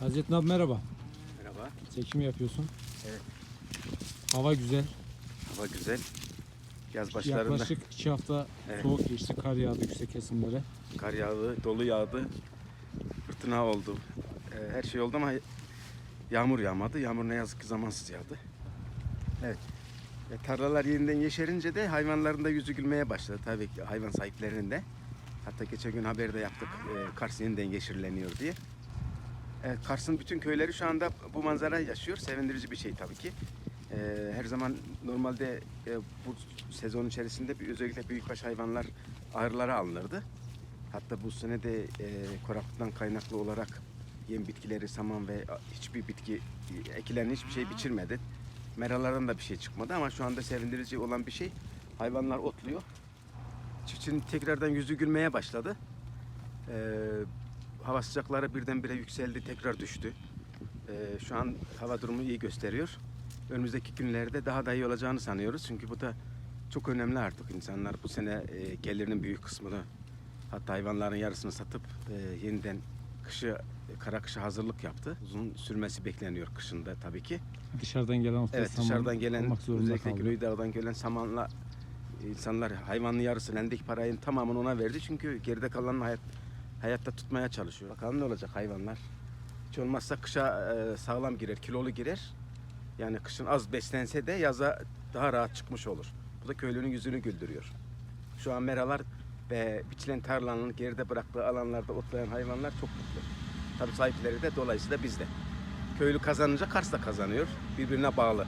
Hazrettin abi merhaba. Merhaba. Çekim yapıyorsun. Evet. Hava güzel. Hava güzel. Yaz başlarında Yaklaşık iki hafta Evet. soğuk geçti. Kar yağdı yüksek kesimlere. kar yağdı, dolu yağdı. Fırtına oldu. Ee, her şey oldu ama yağmur yağmadı. Yağmur ne yazık ki zamansız yağdı. Evet. E, tarlalar yeniden yeşerince de hayvanların da yüzü gülmeye başladı. Tabii ki hayvan sahiplerinin de. Hatta geçen gün haberde yaptık. E, Kars yeniden yeşilleniyor diye. Evet, Kars'ın bütün köyleri şu anda bu manzara yaşıyor. Sevindirici bir şey tabii ki. Ee, her zaman normalde e, bu sezon içerisinde özellikle büyükbaş hayvanlar ahırlara alınırdı. Hatta bu sene de e, kuraklıktan kaynaklı olarak yem bitkileri, saman ve hiçbir bitki ekilen hiçbir şey biçilmedi. Meralardan da bir şey çıkmadı ama şu anda sevindirici olan bir şey hayvanlar otluyor. Çiftçinin tekrardan yüzü gülmeye başladı. Ee, hava sıcakları birdenbire yükseldi, tekrar düştü. Ee, şu an hava durumu iyi gösteriyor. Önümüzdeki günlerde daha da iyi olacağını sanıyoruz. Çünkü bu da çok önemli artık. İnsanlar bu sene e, gelirinin büyük kısmını hatta hayvanların yarısını satıp e, yeniden kışı kara kışa hazırlık yaptı. Uzun sürmesi bekleniyor kışında tabii ki. Dışarıdan gelen otlar Evet saman dışarıdan gelen özellikle. Güneydoğu'dan gelen samanla insanlar hayvanın yarısını elindeki parayın tamamını ona verdi. Çünkü geride kalanını hayat, hayatta tutmaya çalışıyor. Bakalım ne olacak hayvanlar. Hiç olmazsa kışa e, sağlam girer, kilolu girer. Yani kışın az beslense de yaza daha rahat çıkmış olur. Bu da köylünün yüzünü güldürüyor. Şu an meralar ve biçilen tarlanın geride bıraktığı alanlarda otlayan hayvanlar çok mutlu. Tabii sahipleri de dolayısıyla biz de. Köylü kazanınca Kars da kazanıyor. Birbirine bağlı.